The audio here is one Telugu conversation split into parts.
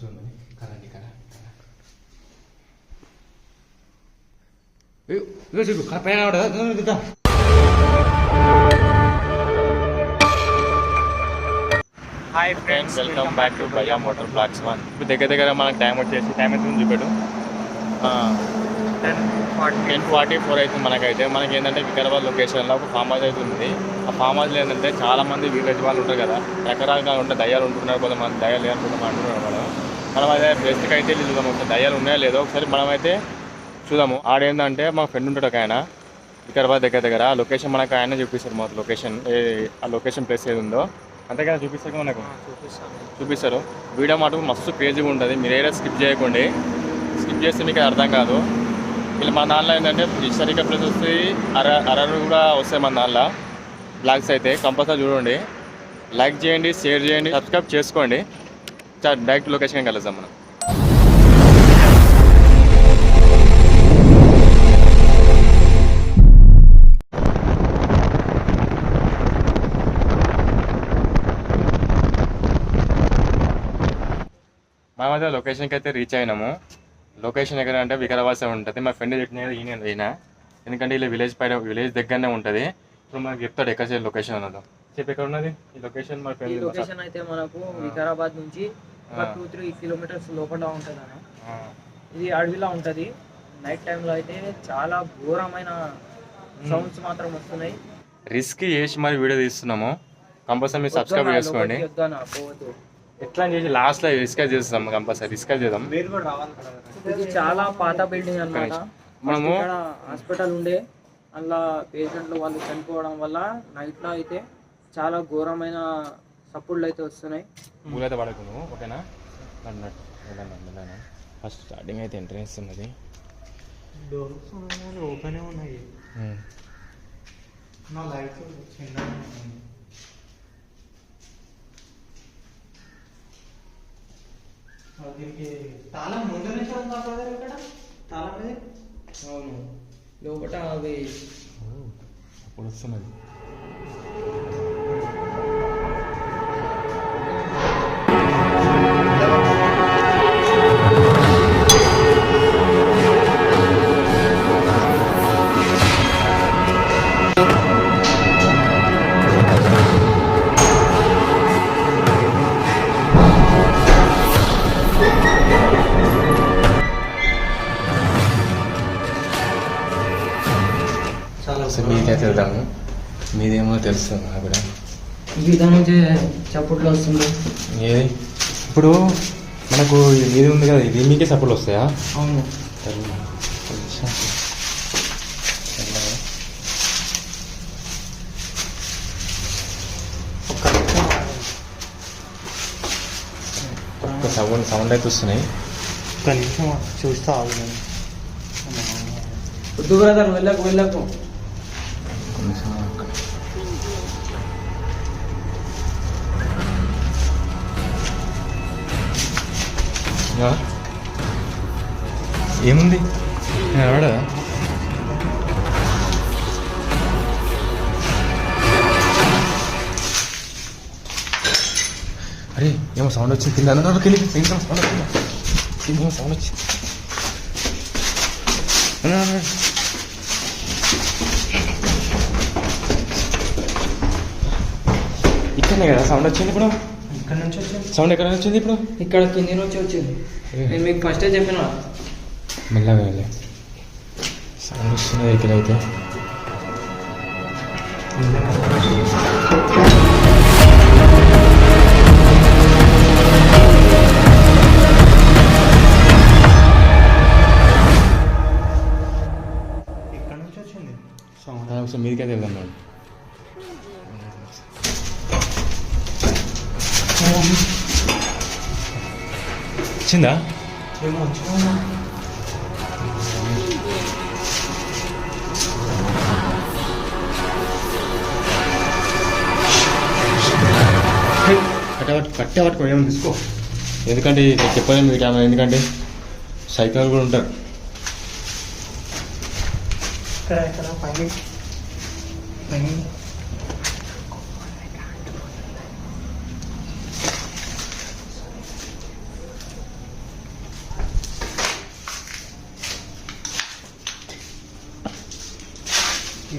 చూడండి కదండి ఇదిగో చూడు పైన ఇదిగో. Hi friends welcome back to Bhayya motor blocks one ఇప్పుడు దగ్గర దగ్గర మనకు టైం వచ్చేసి టైం ఎంత ఉంది చూపెట్టు టెన్ ఫార్టీ ఫోర్ అయితే మనకైతే. మనకి ఏంటంటే వికారాబాద్ లొకేషన్లో ఒక ఫామ్ హౌస్ అయితే ఉంది. ఆ ఫామ్ హౌస్లో ఏంటంటే చాలా మంది విలేజ్ వాళ్ళు ఉంటారు కదా. రకరకాలుగా ఉంటే దయ్యాలు ఉంటున్నారు కొంతమంది. దయ్యాలు కొంతమంది అంటున్నారు మనం మనం అదే బెస్ట్కి అయితే వెళ్ళి చూద్దాం ఒకసారి దయ్యాలు ఉన్నాయో లేదో ఒకసారి మనమైతే చూద్దాము. ఆడేందంటే మా ఫ్రెండ్ ఉంటాడు ఒక ఆయన. వికారాబాద్ దగ్గర దగ్గర. ఆ లొకేషన్ మనకు ఆయన చూపిస్తారు మాకు లొకేషన్. ఏ ఆ లొకేషన్ ప్లేస్ ఏది ఉందో అంతేగాని చూపిస్తారు మనకు చూపిస్తారు. వీడియో మటుకు మస్తు క్రేజీగా ఉంటుంది. మీరు ఏదైనా స్కిప్ చేయకండి. స్కిప్ చేస్తే మీకు అర్థం కాదు. వీళ్ళు మన దానిలో ఏంటంటే హిస్టారికల్ ప్లేస్ వస్తాయి అర అరరు కూడా వస్తాయి మన దానిలో బ్లాగ్స్ అయితే కంపల్సరీ చూడండి. లైక్ చేయండి షేర్ చేయండి సబ్స్క్రైబ్ చేసుకోండి. డైరెక్ట్ లొకేషన్ కలుద్దాం మనం. మా మధ్య లొకేషన్కి అయితే రీచ్ అయినాము. లొకేషన్ ఎక్కడ అంటే వికారాబాద్ ఉంటుంది. మా ఫ్రెండ్ చెప్పిన ఈయన ఈయన ఎందుకంటే ఇలా విలేజ్ పైన విలేజ్ దగ్గరనే ఉంటుంది. ఇప్పుడు మనకి చెప్తాడు ఎక్కడ లొకేషన్ ఉన్నదో చెప్పి ఎక్కడ ఉన్నది? ఈ లొకేషన్ మా ఫ్రెండ్ లొకేషన్ అయితే మనకు వికారాబాద్ నుంచి ఒక. టూ త్రీ కిలోమీటర్స్ లోపల ఉంటుంది అన్న ఇది అడవిలో ఉంటుంది. నైట్ టైంలో అయితే చాలా ఘోరమైన సౌండ్స్ మాత్రం వస్తున్నాయి. రిస్క్ చేసి మరి వీడియో తీస్తున్నాము. కంపల్సరీ మీరు సబ్స్క్రైబ్ చేసుకోండి. లోపలికి వద్దన్నా, పోవద్దు. ఎట్లా చేసి లాస్ట్లో రిస్క్ చేస్తాం కంపల్సరీ రిస్క్ చేద్దాం. ఇది చాలా పాత బిల్డింగ్ అన్నమాట. మనము హాస్పిటల్ ఉండే. అందులో పేషెంట్లు వాళ్ళు చనిపోవడం వల్ల నైట్లో అయితే చాలా ఘోరమైన సప్పుళ్ళు అయితే వస్తున్నాయి. పూలైతే పడకు ఓకేనా? ఫస్ట్ స్టార్టింగ్ అయితే ఎంట్రెన్స్ ఉన్నది. ఓపెన్ ఉన్నాయి. నా లైట్ చిన్న దీనికి తాళం ముందు నుంచి ఉందా బ్రదర్ ఇక్కడ? తాళం ఇది అవును. లోపల ఓ, అప్పుడు వస్తున్నది. వెళ్దాము మీదేమో తెలుస్తుంది నాకు కూడా విధం నుంచి చప్పుట్లు వస్తుంది. ఏది? ఇప్పుడు మనకు ఇది ఉంది కదా ఇది మీకే సపోర్ట్ వస్తాయా? అవును. ఒక్క సౌండ్ సౌండ్ అయితే వస్తున్నాయి. ఒక్క నిమిషం చూస్తా ఆగు. వద్దు బ్రదర్ వెళ్ళకు వెళ్ళకు? ఏముంది? రాడా? అరే ఏమో సౌండ్ వచ్చింది. కింద అన్నదానికి వెళ్ళి కింద సౌండ్ వచ్చింది? కింద సౌండ్ వచ్చింది? ఇక్కడనే కదా? సౌండ్ వచ్చింది ఇప్పుడు? ఇక్కడ నుంచి వచ్చింది? సౌండ్ ఎక్కడ వచ్చింది ఇప్పుడు? ఇక్కడ కింది నుంచి వచ్చింది. నేను మీకు ఫస్టే చెప్పిన మెల్లగా వెళ్ళి. సౌండ్ ఇక్కడైతే ఇక్కడ నుంచి వచ్చింది? సౌండ్ ఒకసారి మీదకైతే వెళ్దాం మేడం వచ్చిందా? ఏమో వచ్చినా కట్టబట్టు కట్టే పట్టుకో ఏమైనా తీసుకో. ఎందుకంటే ఇక్కడ చెప్పలేము ఈ టైంలో ఎందుకంటే సైకిల్ కూడా ఉంటారు. ఇక్కడ ఇక్కడ పైన పైన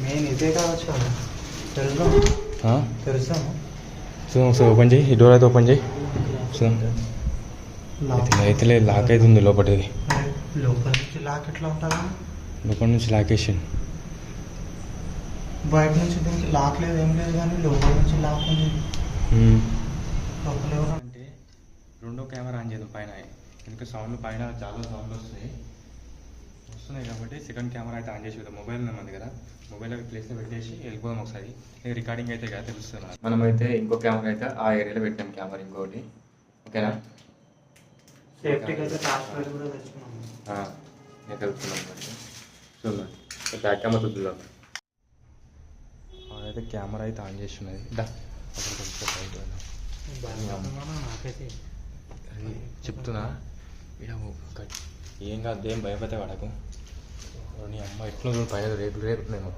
మెయిన్ ఇదే కావచ్చు తెలుసా? తెలుసా చూద్దాం ఓపెన్ చేయి. డోర్ అయితే ఓపెన్ చేయి. చూద్దాం అయితే అయితే లేదు లాక్ అయితే ఉంది లోపటిది లోపల నుంచి లాక్ ఎట్లా ఉంటుందా? లోపల నుంచి లాకేషన్. బయట నుంచి దీనికి లాక్ లేదు ఏం లేదు కానీ లోపల నుంచి లాక్ ఉంది. లోపల ఎవరు? అంటే రెండో కెమెరా ఆన్ చేద్దాం పైన. ఇంకా సౌండ్ పైన చాలా సౌండ్ వస్తున్నాయి వస్తున్నాయి కాబట్టి సెకండ్ కెమెరా అయితే ఆన్ చేసి చూద్దాం మొబైల్ ఉన్నది కదా మొబైల్ ప్లేస్లో పెట్టేసి వెళ్ళిపోదాం ఒకసారి. రికార్డింగ్ అయితే కదా తెలుస్తుంది మనకి. మనమైతే ఇంకో కెమెరా అయితే ఆ ఏరియాలో పెట్టాం కెమెరా ఇంకోటి. ఓకేనా అయితే నేను చూద్దాం బ్యాక్ కెమెరా చూద్దాం. అయితే కెమెరా అయితే ఆన్ చేసి ఉన్నది. దా చెప్తున్నా. ఇడ ఏం కాదు ఏం భయపడితే పడకు. నీ అమ్మ ఎట్లా చూడు పైన రేపు రేపు నేను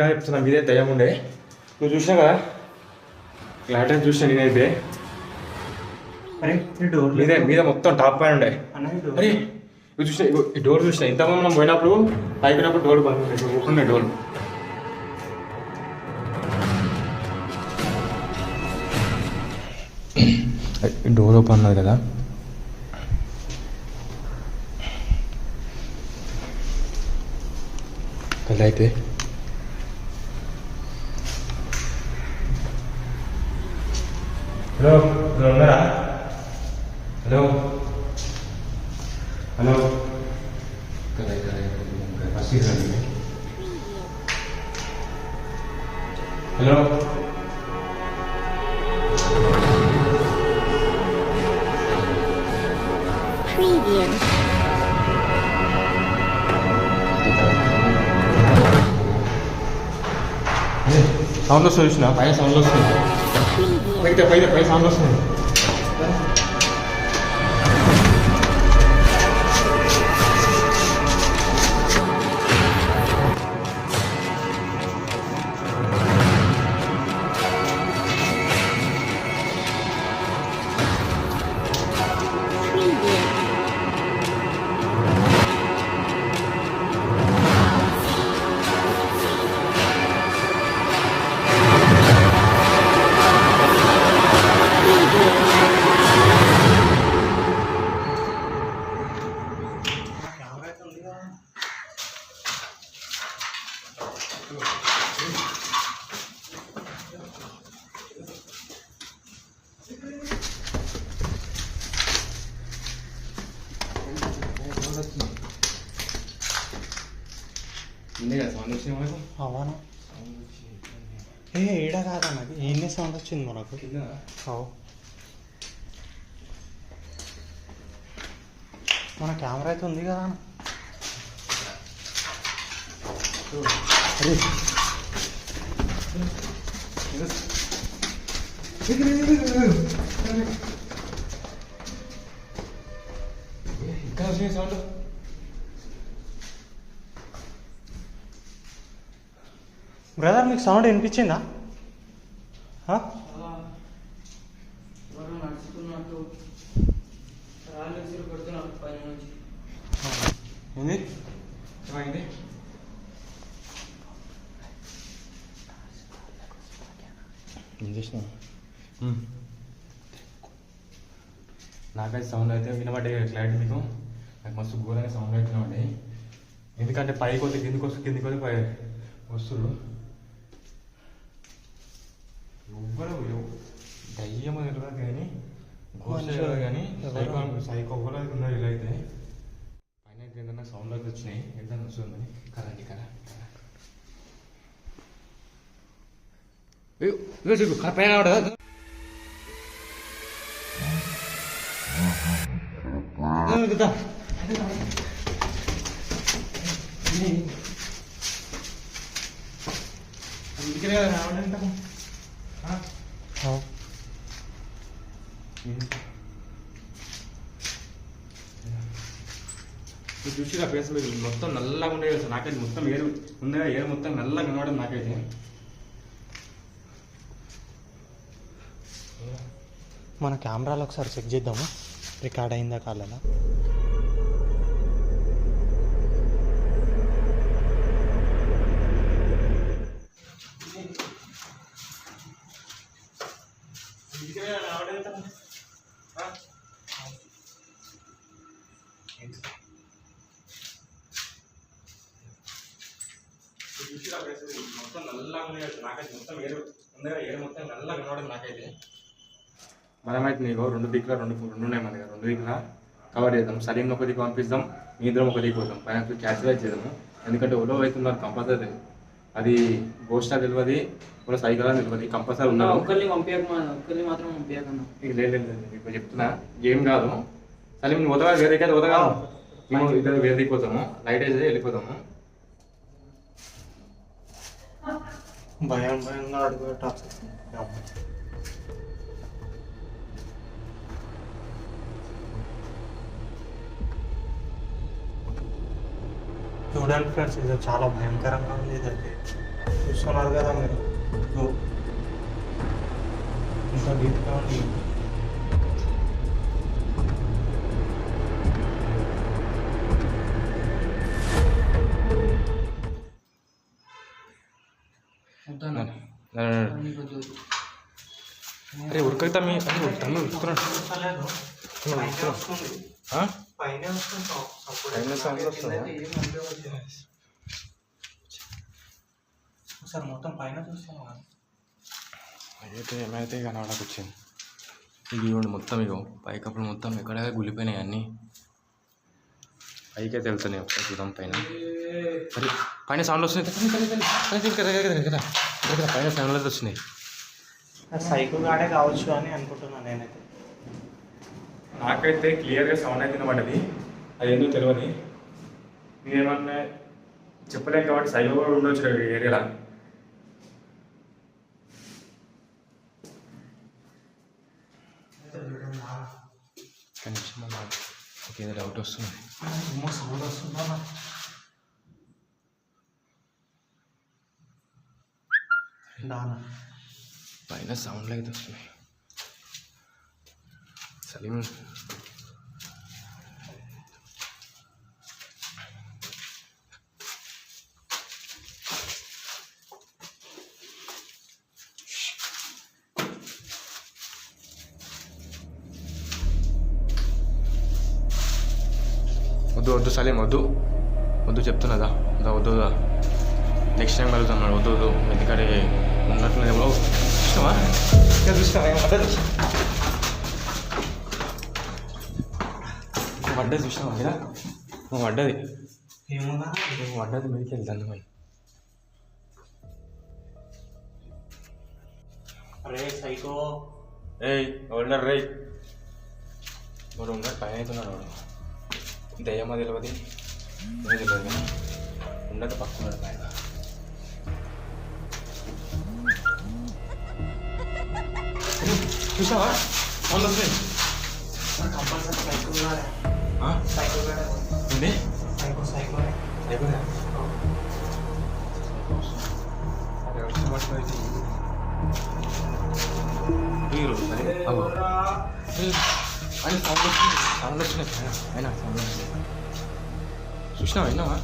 కాదు చెప్తున్నా మీదే దయ్యం ఉండే నువ్వు చూసినా కదా క్లారిటీ చూసిన నేనైతే మీదే మీద మొత్తం టాప్ పైన ఉండే. అరే ఇవి చూసిన ఈ డోర్ చూసిన ఇంతకుముందు మనం పోయినప్పుడు అయిపోయినప్పుడు డోర్ బంద్ ఉండే డోర్. డోర్ ఓపెన్ ఉన్నది కదా. కదా అయితే. hello hello hello hello hello Hello. Preview. Hey, soundless solution, huh? I soundless solution. పైన సౌండ్ వస్తుంది Premium. పైకి పైన పైన సౌండ్ అవును ఏ ఈడ కాదన్న ఈయనే సౌండ్ వచ్చింది మనకు. కింద అవు మన కెమెరా అయితే ఉంది కదా ఇక్కడ వచ్చింది సౌండ్. బ్రదర్ మీకు సౌండ్ వినిపించిందా? ఏంది? ఏమైంది? చేసిన నాకైతే సౌండ్ అయితే వినబడే క్లారిటీ మీకు. నాకు మస్తు ఘోరంగా సౌండ్ అయితే వినబడి ఎందుకంటే పైకి వస్తే కిందికి వస్తే కిందికి వస్తే పై వస్తురు ఎవ్వరు ఎవ్- దయ్యమో తెలియదు కానీ ఘోష తెలియదు కానీ సైకో సైకో కూడా ఉన్నారు ఇలా అయితే పైన ఏదైనా సౌండ్ అయితే వచ్చినాయి. ఏదైనా వస్తుంది కదండి కదా పైన ఇదిగో దిద్దా. అందుకే కదా రావడంటాము. ఆ? మీరు చూసి ఆ ఫేస్ మీద మొత్తం నల్లగా ఉండేది అసలు నాకైతే మొత్తం ఏరు ఉందా ఏరు మొత్తం నల్లగా కనబడడం నాకైతే. మన కెమెరాలో ఒకసారి చెక్ చేద్దాము? రికార్డ్ అయిందా కాలేదా? అసలు నాకైతే మొత్తం నాకైతే. మనమైతే నీకు రెండు దిక్కుల రెండు రెండు ఉన్నాయి మన రెండు దిక్కుల కవర్ చేద్దాం. సలీం ఒక దిక్కు పంపిస్తాం మీ ఇద్దరం ఒక దిక్కు పోతాం. పైన క్యాచులైజ్ చేద్దాము. ఎందుకంటే ఒలో అవుతున్నారు కంపల్సరీ. అది గోస్టా తెలియదు కూడా సైకిల్ అని తెలియదు కంపల్సరీ ఉన్నారు. ఒక్కరిని పంపించక ఒక్కరిని మాత్రం పంపించకన్నా లేదు లేదు. ఇప్పుడు చెప్తున్నా. ఏం కాదు. సరే నువ్వు ఉదగా వేరే అయితే ఉదగా మేము ఇద్దరు వేరే దిక్కు పోతాము. లైట్ అయితే వెళ్ళిపోతాము. భయం భయంగా అడుగు టాక్స్ చూడండి ఫ్రెండ్స్ ఇది చాలా భయంకరంగా ఉంది ఇదైతే. చూస్తున్నారు కదా మీరు. ఇదో. ఇంత డీప్గా ఉంది. అరే ఉడకతా మీ అరే ఉడతాను ఉడుకుతున్నాడు అయితే ఏమైతే ఇక నాకు వచ్చింది ఇది ఇవ్వండి మొత్తం ఇగో పైకప్పుడు మొత్తం ఎక్కడ గులిపోయినాయి అన్నీ పైకే తెలుతున్నాయి ఒకసారి చూద్దాం పైన పైన సౌండ్ వస్తున్నాయి పైన సౌండ్ వస్తున్నాయి సైకో గాడే కావచ్చు అని అనుకుంటున్నాను నేనైతే. నాకైతే క్లియర్గా సౌండ్ అయితే పడ్డది అది. ఎందుకు తెలియదు నేనేమన్నా చెప్పలేం కాబట్టి సైబర్ కూడా ఉండొచ్చు ఏరియాలో. ఏదో డౌట్ వస్తుంది. ఏమో సౌండ్ వస్తుందా? దానా పైన సౌండ్లు అయితే వస్తున్నాయి. సలీం. వద్దు వద్దు సలీం వద్దు. వద్దు చెప్తున్నదా? దా వద్దు నెక్స్ట్ టైం కలుగుతున్నాడు వద్దు వద్దు. ఎందుకంటే ఉన్నట్లు కూడా చూసినావా ఇంకా చూసినావా ఏం పడ్డ చూసినా పడ్డ చూసినావా మీరా నువ్వు పడ్డది ఏమన్నా నువ్వు పడ్డది మీదకి వెళ్తాను మరి అరే సైకో. రేయ్ ఎవరున్నారు రే? ఇప్పుడు ఉన్నారు? పైన అవుతున్నారు వాడు దయ్యమ్మ తెలియదు ఉండదు పక్కన పైన చూసావా వాళ్ళు వస్తాయి కంపల్సరీ సైకిల్ ఉండాలి. సైకిల్ ఉండాలి. సైకిల్ సైకిల్ సైకిల్ ఆయన సౌండ్ వచ్చింది సౌండ్ వచ్చినాయి చూసినావా విన్నావా?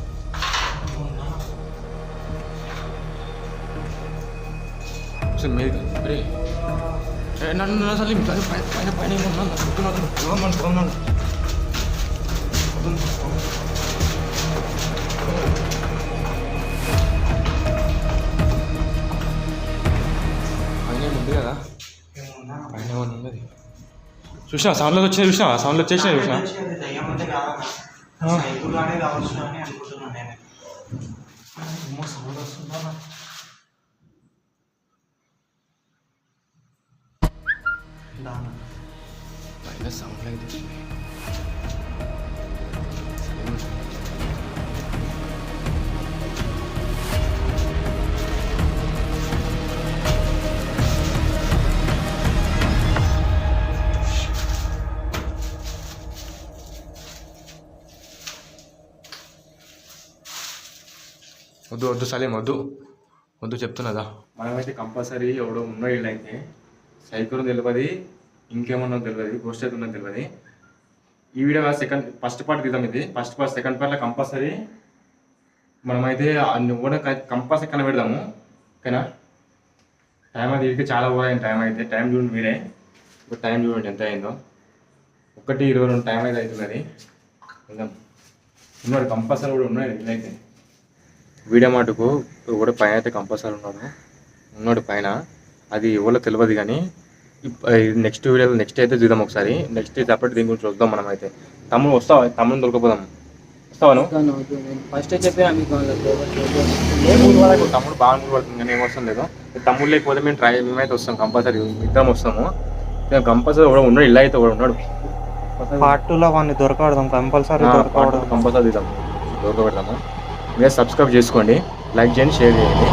నన్ను నన్ను అసలు పైన పైన ఉన్నాను, నన్ను కొడుతున్నాను. పోమను, పోమను. పైన ఏమో ఉంది కదా పైన ఉన్నది చూసినా సౌండ్లో వచ్చినాయి చూసినా సౌండ్లో వచ్చేసినాయి చూసినా కావచ్చు వద్దు వద్దు సలేం వద్దు. వద్దు చెప్తున్నదా? మనమైతే కంపల్సరీ ఎవడో ఉన్నో వీళ్ళైతే సైకిల్ తెలియదు ఇంకేమన్నా తెలియదు గోస్ట్ అయితే ఉన్నది తెలియదు ఈ వీడియో సెకండ్ ఫస్ట్ పార్ట్ తీద్దాం ఇది. ఫస్ట్ పార్ట్ సెకండ్ పార్ట్లో కంపల్సరీ మనమైతే కూడా కంపల్సరీ కనబెడదాము. ఓకేనా? టైం అది ఇక చాలా పోయింది టైం అయితే. టైం చూడండి మీరే. ఇప్పుడు టైం చూడండి ఎంత అయిందో. ఒకటి ఇరవై రెండు టైం అయితే అవుతున్నది వెళ్దాం. ఉన్నాడు కంపల్సరీ కూడా ఉన్నాయి అయితే వీడియో మటుకు కూడా పైన అయితే కంపల్సరీ ఉన్నాడు. ఉన్నాడు పైన. అది ఎవరో తెలియదు కానీ నెక్స్ట్ వీడియోలో నెక్స్ట్ అయితే చూద్దాం ఒకసారి. నెక్స్ట్ సపరేట్ దీని గురించి చూద్దాం మనం అయితే తమ్ముడు వస్తావా? తమ్ముడు దొరకపోదాం వస్తావా నువ్వు? వద్దు, వద్దు. నేను ఫస్ట్ చెప్పినా వద్దు. వాళ్ళకి? తమ్ముడు బాగా పడుతుంది కానీ ఏం వస్తాం లేదు. తమ్ముడు లేకపోతే మేము ట్రై మేమైతే వస్తాం కంపల్సరీ. ఇద్దరం వస్తాము. కంపల్సరీ కూడా ఉన్నాడు. ఇల్లు అయితే కూడా ఉన్నాడు. పార్ట్ టూలో వాడిని దొరకవడదాం కంపల్సరీ దొరకవడం కంపల్సరీ తీద్దాం. దొరకబెడదాము. మీరు సబ్స్క్రైబ్ చేసుకోండి. లైక్ చేయండి షేర్ చేయండి.